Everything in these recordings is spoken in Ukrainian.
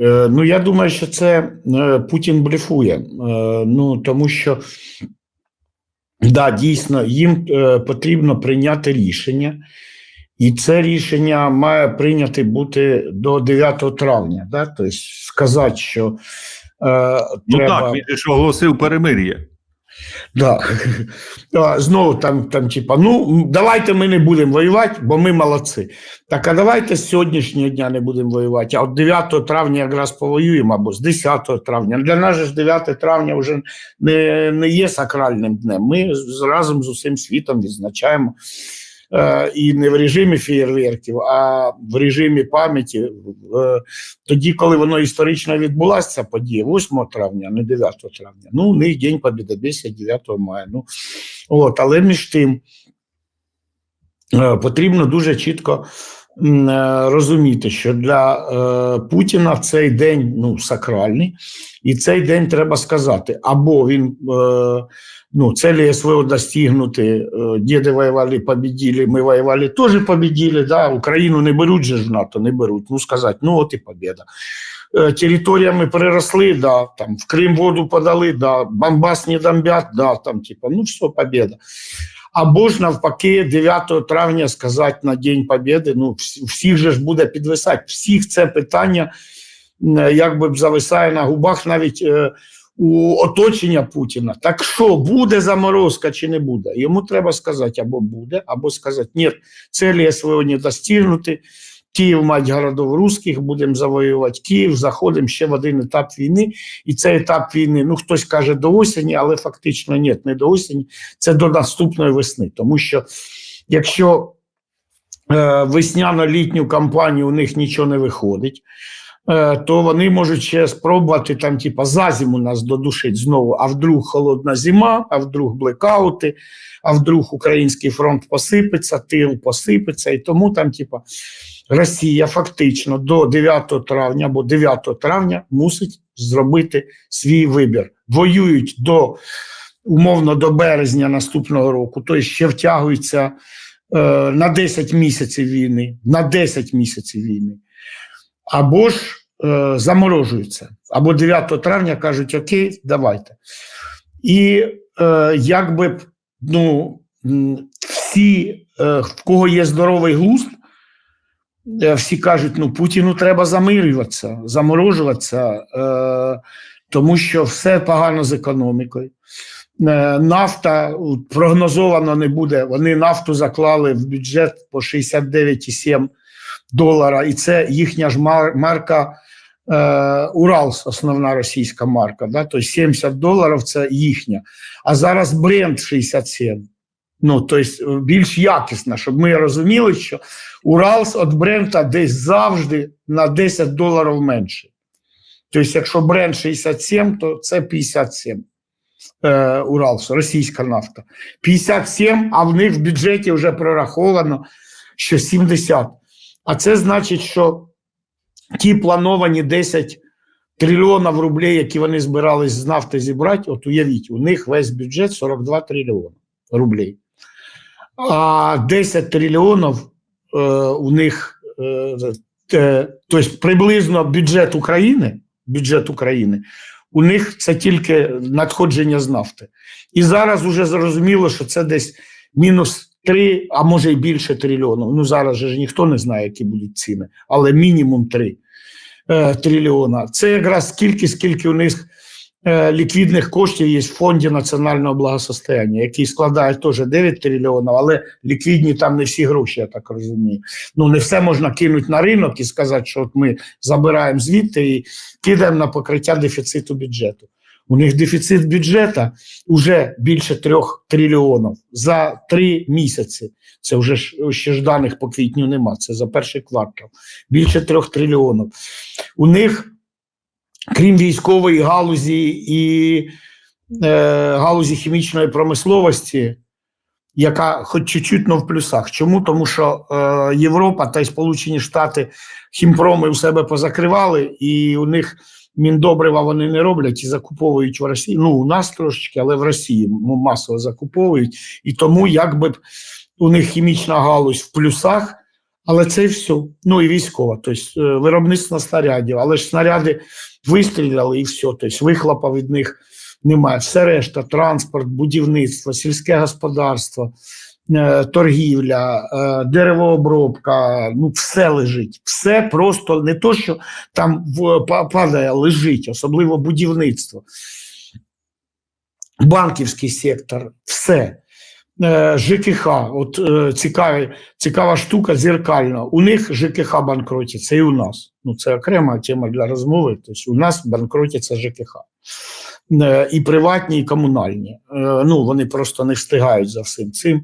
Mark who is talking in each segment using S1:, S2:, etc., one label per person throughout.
S1: Е, Ну, я думаю, що це е, Путін блефує. Е, Ну, тому що, да, дійсно, їм потрібно прийняти рішення, і це рішення має прийняти бути до 9 травня. Да? Тобто сказати, що е,
S2: Ну
S1: треба...
S2: так, він ж оголосив перемир'я.
S1: Да. Знову там, там, типа, ну давайте ми не будемо воювати, бо ми молодці. Так, а давайте з сьогоднішнього дня не будемо воювати. А от 9 травня якраз повоюємо або з 10 травня. Для нас ж 9 травня вже не, не є сакральним днем. Ми разом з усім світом відзначаємо. Е, і не в режимі фієрверків, а в режимі пам'яті. Е, тоді, коли воно історично відбулася, ця подія, 8 травня, не 9 травня. Ну, у них День Побєдобєсія 9 мая. Ну, от, але між тим е, потрібно дуже чітко розуміти, що для е, Путіна цей день ну, сакральний, і цей день треба сказати, або він е, ну, цели СВО достигнуты, э, деды воевали, победили, мы воевали, тоже победили, да, Украину не беруть же ж в НАТО, не беруть, ну, сказать, ну, от і победа. Е, Територіями переросли, да, там, в Крим воду подали, да, Бомбас не бомбят, да, там, типа, ну, все, победа. Або ж навпаки, 9 травня сказати на День Побєди, ну, всіх же ж буде підвисати, всіх це питання, якби зависає на губах навіть е, у оточення Путіна. Так що буде заморозка чи не буде? Йому треба сказати або буде, або сказати, ні, цілі не достигнути. Київ, мать городов русських, будемо завоювати Київ, заходимо ще в один етап війни. І цей етап війни, ну хтось каже до осені, але фактично ні, не до осені, це до наступної весни. Тому що якщо е, весняно-літню кампанію у них нічого не виходить, е, то вони можуть ще спробувати там, типа, за зиму нас додушить знову. А вдруг холодна зима, а вдруг блекаути, а вдруг український фронт посипеться, тил посипеться. І тому там, типа, Росія фактично до 9 травня або 9 травня мусить зробити свій вибір. Воюють до умовно до березня наступного року, тобто ще втягуються е, на 10 місяців війни, на 10 місяців війни або ж е, заморожуються, або 9 травня кажуть: Окей, давайте. І е, якби ну, всі, е, в кого є здоровий глузд, всі кажуть: ну, Путіну треба замирюватися, заморожуватися, е, тому що все погано з економікою. Е, Нафта прогнозовано не буде. Вони нафту заклали в бюджет по 69,7 долара, і це їхня ж марка е, Уралс, основна російська марка. Да? Тобто 70 доларів це їхня. А зараз бренд 67. Ну, тобто більш якісна, щоб ми розуміли, що Уралс від бренда десь завжди на 10 доларів менше. Тобто, якщо бренд 67, то це 57. Е, Уралс, російська нафта. 57, а в них в бюджеті вже прораховано, що 70. А це значить, що ті плановані 10 трильйонів рублей, які вони збирались з нафти зібрати, от уявіть, у них весь бюджет 42 трильйони рублей. А 10 трильйонів е, у них, е, тобто приблизно бюджет України, бюджет України, у них це тільки надходження з нафти. І зараз вже зрозуміло, що це десь мінус 3, а може і більше трильйонів. Ну зараз же ж ніхто не знає, які будуть ціни, але мінімум 3 е, трильйона. Це якраз скільки, скільки у них ліквідних коштів є в фонді національного благосостояння, який складає теж 9 трильйонів, але ліквідні там не всі гроші, я так розумію. Ну не все можна кинути на ринок і сказати, що от ми забираємо звідти і кидаємо на покриття дефіциту бюджету. У них дефіцит бюджету вже більше трьох трильйонів за три місяці. Це вже ще ж даних по квітню нема. Це за перший квартал. Більше трьох трильйонів. У них, крім військової галузі і е, галузі хімічної промисловості, яка хоч чуть-чуть, но в плюсах. Чому? Тому що е, Європа та й Сполучені Штати хімпроми у себе позакривали, і у них міндобрива вони не роблять і закуповують в Росії. Ну, у нас трошечки, але в Росії масово закуповують. І тому якби у них хімічна галузь в плюсах, Але це і все. Ну і військова, тобто виробництво снарядів, але ж снаряди вистріляли і все. Тобто вихлопа від них немає. Все решта, транспорт, будівництво, сільське господарство, е, торгівля, е, деревообробка, ну все лежить. Все просто не то, що там падає, лежить, особливо будівництво. Банківський сектор, все. Е, ЖКХ, от е, цікаві, цікава штука зеркальна. У них ЖКХ банкротиться і у нас. Ну, це окрема тема для розмови. Тобто у нас банкротяться ЖКХ. Е, І приватні, і комунальні. Ну, вони просто не встигають за всім цим.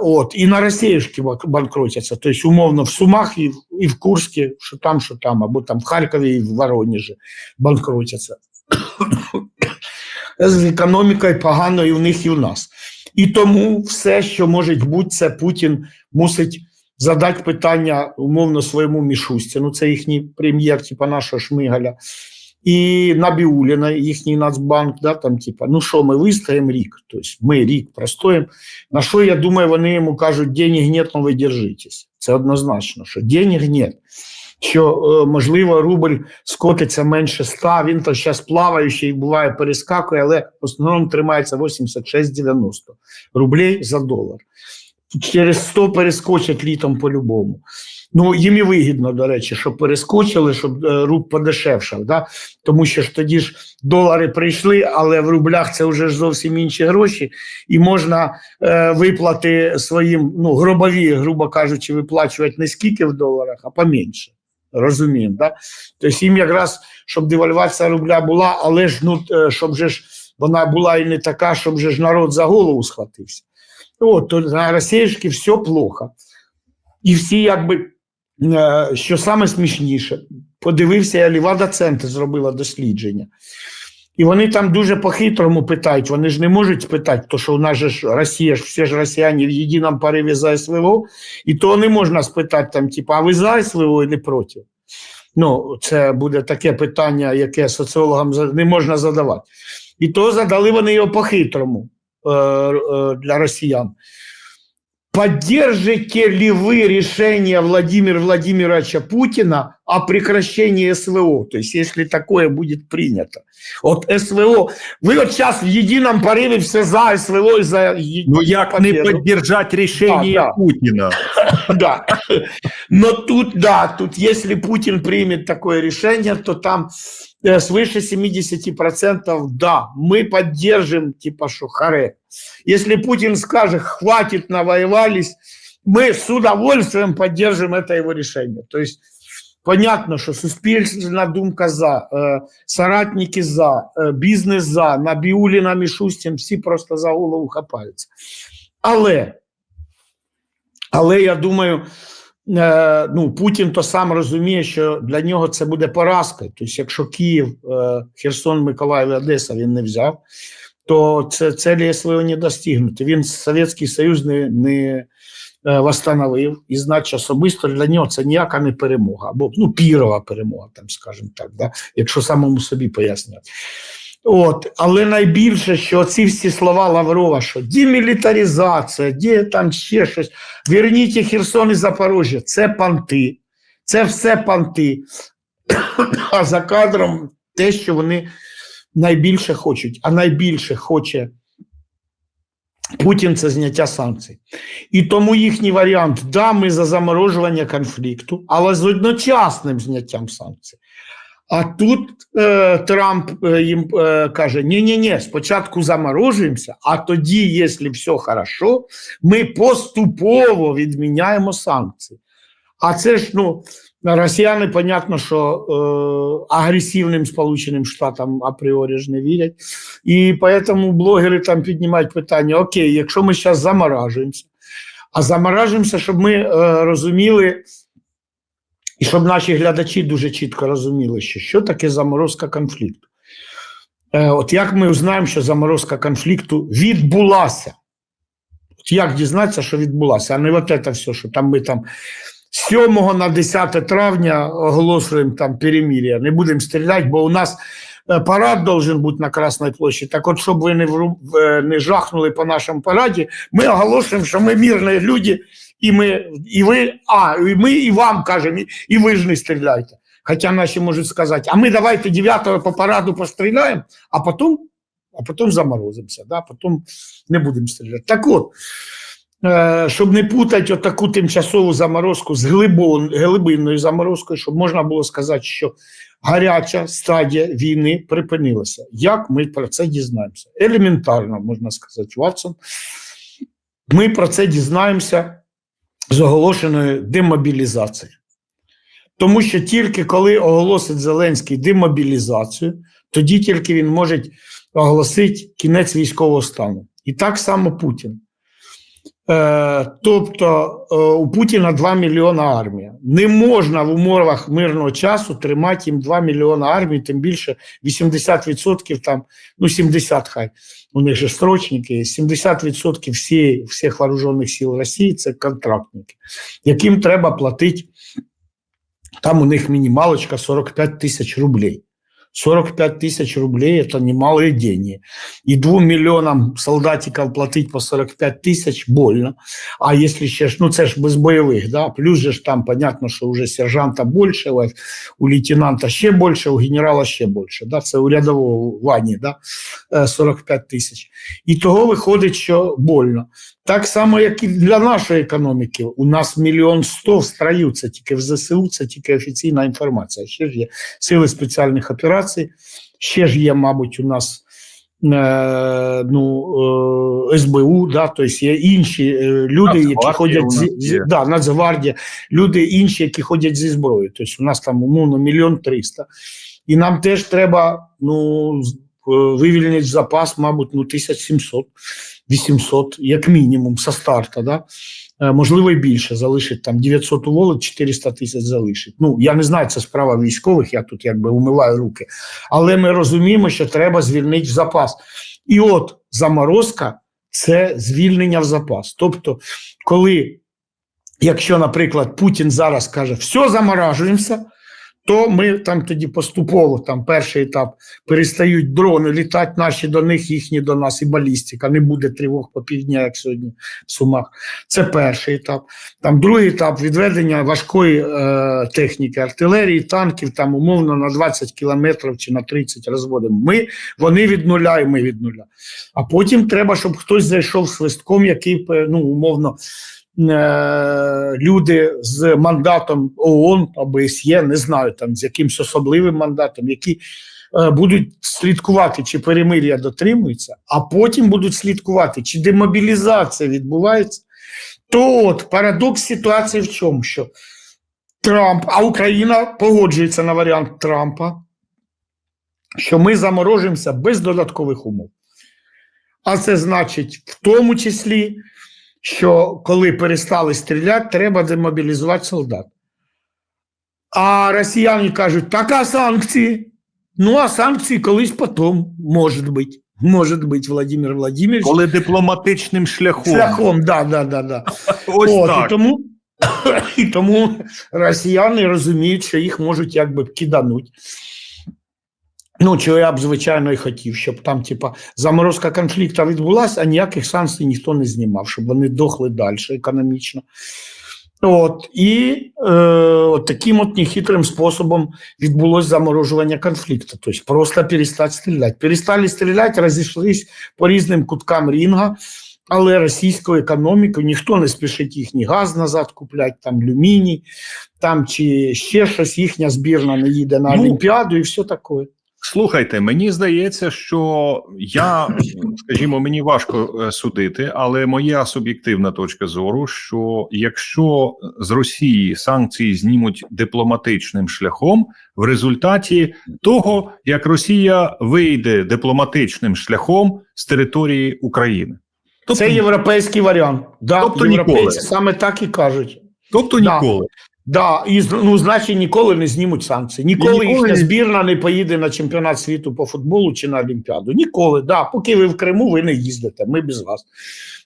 S1: От, і на Росіюшки банкротяться. Тобто, умовно, в Сумах і в, і в Курську, що там, що там, або там в Харкові і в Воронежі банкротяться. З економікою погано і в них, і в нас. І тому все, що може бути, це Путін мусить задати питання умовно своєму Мішусті. Ну, це їхній прем'єр, типа нашого Шмигаля, і Набіуліна, їхній Нацбанк, да, там, типа, ну що, ми вистоїмо рік. Тобто ми рік простоїмо. На що, я думаю, вони йому кажуть, денег нет, но ви держитесь. Це однозначно, що денег нет. Що, е, можливо, рубль скотиться менше ста, він то зараз плаваючий, буває, перескакує, але в основному тримається 86,90 рублей за долар. Через 100 перескочать літом по-любому. Ну, їм і вигідно, до речі, щоб перескочили, щоб е, руб подешевшав. Да? Тому що ж тоді ж долари прийшли, але в рублях це вже ж зовсім інші гроші, і можна е, виплати своїм, ну, гробові, грубо кажучи, виплачувати не скільки в доларах, а поменше. Розуміємо, да? Тобто їм якраз, щоб девальвація рубля була, але ж ну, е, щоб же ж вона була і не така, щоб же ж народ за голову схватився. От, то на росіяшки все плохо. І всі, якби, е, що саме смішніше, подивився, я Лівада Центр зробила дослідження. І вони там дуже по-хитрому питають, вони ж не можуть спитати, то що у нас же ж Росія, ж всі ж росіяни в єдиному пориві за СВО, і то не можна спитати там, типу, а ви за СВО чи проти? Ну, це буде таке питання, яке соціологам не можна задавати. І то задали вони його по-хитрому е, е, для росіян. Поддержите ли вы решение Владимира Владимировича Путина о прекращении СВО? То есть, если такое будет принято. Вот СВО, вы вот сейчас в едином порыве все за СВО и за... е-
S2: Ну як не
S1: победу.
S2: піддержати рішення
S1: Да, да.
S2: Путіна?
S1: Да. Но тут, да, тут если Путин примет такое решение, то там э, свыше 70% да, мы поддержим, типа что, харе. Если Путин скажет, хватит, навоевались, мы с удовольствием поддержим это его решение. То есть понятно, что суспільна думка за, э, соратники за, э, бізнес за, Набіуліна, Мішустін, всі просто за голову хапаються. Але але я думаю, е, ну, Путін то сам розуміє, що для нього це буде поразка. Тобто, якщо Київ, е, Херсон, Миколаїв Одеса він не взяв, то це цілі СВО не достигнути. Він Совєтський Союз не, не е, восстановив, і значить особисто для нього це ніяка не перемога, або ну, пірова перемога, там, скажімо так, да? якщо самому собі пояснювати. От, але найбільше, що ці всі слова Лаврова, що демілітаризація, де там ще щось, верніть Херсон і Запорожжя, це панти, це все панти. А за кадром те, що вони найбільше хочуть, а найбільше хоче Путін це зняття санкцій. І тому їхній варіант да, ми за заморожування конфлікту, але з одночасним зняттям санкцій. А тут е, Трамп е, їм е, каже: ні ні ні спочатку заморожуємося, а тоді, якщо все хорошо, ми поступово відміняємо санкції. А це ж ну, росіяни, понятно, що е, агресивним Сполученим Штатам апріорі ж не вірять. І тому блогери там піднімають питання: Окей, якщо ми зараз заморажуємося, а заморажуємося, щоб ми е, розуміли. І щоб наші глядачі дуже чітко розуміли, що, що таке заморозка конфлікту. Е, от як ми узнаємо, що заморозка конфлікту відбулася? От як дізнатися, що відбулася, а не от це все, що там ми там з 7 на 10 травня оголошуємо там перемир'я. Не будемо стріляти, бо у нас е, парад должен бути на Красній площі. Так от, щоб ви не, е, не жахнули по нашому параді, ми оголошуємо, що ми мирні люди І ми, і ви, а, і ми і вам кажемо, і, ви ж не стріляйте. Хоча наші можуть сказати, а ми давайте 9 по параду постріляємо, а потім, а потім заморозимося, да? потім не будемо стріляти. Так от, е, щоб не путати отаку тимчасову заморозку з глибинною заморозкою, щоб можна було сказати, що гаряча стадія війни припинилася. Як ми про це дізнаємося? Елементарно, можна сказати, Ватсон. Ми про це дізнаємося з оголошеною демобілізацією. Тому що тільки коли оголосить Зеленський демобілізацію, тоді тільки він може оголосити кінець військового стану. І так само Путін. Е, тобто е, у Путіна 2 мільйона армія. Не можна в умовах мирного часу тримати їм 2 мільйона армії, тим більше 80% там, ну 70 хай, у них же строчники, 70% всі, всіх вооружених сил Росії це контрактники, яким треба платити, там у них мінімалочка 45 тисяч рублей. 45 тысяч рублей – это немалые деньги. И двум миллионам солдатиков платить по 45 тысяч больно. А если ще ж, ну це ж без бойових, да? плюс же ж там понятно, що вже сержанта більше, у- у лейтенанта ще більше, у генерала ще більше. Да? Це у рядового Вані, да? е, 45 тисяч. І того виходить, що больно. Так само, як і для нашої економіки. У нас мільйон сто в строю, це тільки в СЗУ, це тільки офіційна інформація. Ще ж є сили спеціальних операцій, ще ж є, мабуть, у нас е, ну, е, СБУ, да, тобто є інші е, люди, які ходять зі, да, Нацгвардія, люди інші, які ходять зі зброєю. Тобто у нас там умовно мільйон триста. І нам теж треба ну, е, вивільнити запас, мабуть, ну, 1700, 800, як мінімум, со старту. Да? Е, Можливо, і більше залишить там 900 уволить, 400 тисяч залишить. Ну, я не знаю, це справа військових, я тут якби умиваю руки. Але ми розуміємо, що треба звільнити запас. І от заморозка це звільнення в запас. Тобто, коли, якщо, наприклад, Путін зараз каже, все, заморажуємося, то ми там тоді поступово, там перший етап, перестають дрони літати наші до них, їхні до нас, і балістика. Не буде тривог по півдня, як сьогодні в Сумах. Це перший етап. Там другий етап відведення важкої е, техніки, артилерії, танків, там умовно на 20 кілометрів чи на 30 розводимо. Ми, вони від нуля, і ми від нуля. А потім треба, щоб хтось зайшов свистком, який е, ну, умовно. Е, Люди з мандатом ООН ОБСЄ, не знаю там з якимось особливим мандатом, які е, будуть слідкувати, чи перемир'я дотримується, а потім будуть слідкувати, чи демобілізація відбувається. То от парадокс ситуації в чому? Що Трамп, а Україна погоджується на варіант Трампа, що ми заморожуємося без додаткових умов. А це значить, в тому числі, що коли перестали стріляти, треба демобілізувати солдат. А росіяни кажуть, так а санкції? Ну, а санкції колись потім, може бути. Може бути, Владимир Владимирович.
S2: Коли дипломатичним шляхом.
S1: Шляхом, да, да, да, да.
S2: Ось
S1: От,
S2: так.
S1: І тому, і тому росіяни розуміють, що їх можуть якби кидануть. Ну, чого я б, звичайно, і хотів, щоб там, типа, заморозка конфлікту відбулася, а ніяких санкцій ніхто не знімав, щоб вони дохли далі економічно. От, і е, от таким от нехитрим способом відбулось заморожування конфлікту. Тобто просто перестати стріляти. Перестали стріляти, розійшлись по різним куткам рінга, але російську економіку ніхто не спішить їхній газ назад купляти, там люміній, там чи ще щось, їхня збірна не їде на
S2: Ну,
S1: Олімпіаду і все таке.
S2: Слухайте, мені здається, що я, скажімо, мені важко е, судити, але моя суб'єктивна точка зору, що якщо з Росії санкції знімуть дипломатичним шляхом, в результаті того, як Росія вийде дипломатичним шляхом з території України, тобто,
S1: Це європейський варіант. Да,
S2: Тобто
S1: європейці
S2: ніколи.
S1: саме так і кажуть.
S2: тобто
S1: Да.
S2: ніколи.
S1: Да, і ну, значить, ніколи не знімуть санкції. Ніколи,
S2: ніколи
S1: їхня збірна не поїде на чемпіонат світу по футболу чи на Олімпіаду. Ніколи, да. Поки ви в Криму, ви не їздите. Ми без вас.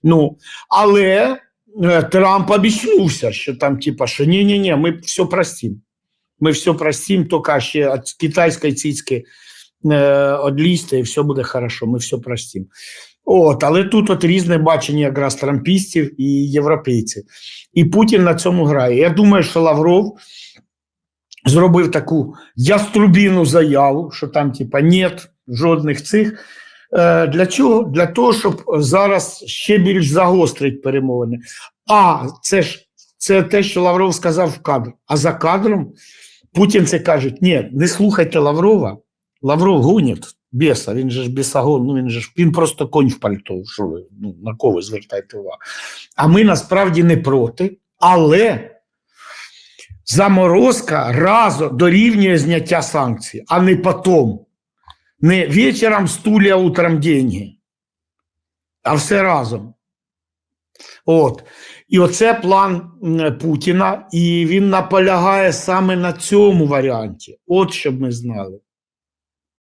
S1: Ну, але е, Трамп обіцнувся, що там, типа, що ні, ні, ні, ми все простим. Ми все простим, тільки ще від китайської цицьки е, одлізьте, і все буде хорошо. Ми все простим. От, але тут от різне бачення якраз трампістів і європейців. І Путін на цьому грає. Я думаю, що Лавров зробив таку яструбіну заяву, що там, типа, нет жодних цих. Е, Для чого? Для того, щоб зараз ще більш загострити перемовини. А це ж це те, що Лавров сказав в кадр. А за кадром Путін це каже: ні, не слухайте Лаврова. Лавров гонить біса, він же ж бісагон, ну він же ж він просто конь в пальто. Що ну, на кого ви звертаєте увагу? А ми насправді не проти, але заморозка разом дорівнює зняття санкцій, а не потом. Не вечором стулья, утром деньги, а все разом. От. І оце план Путіна, і він наполягає саме на цьому варіанті. От щоб ми знали.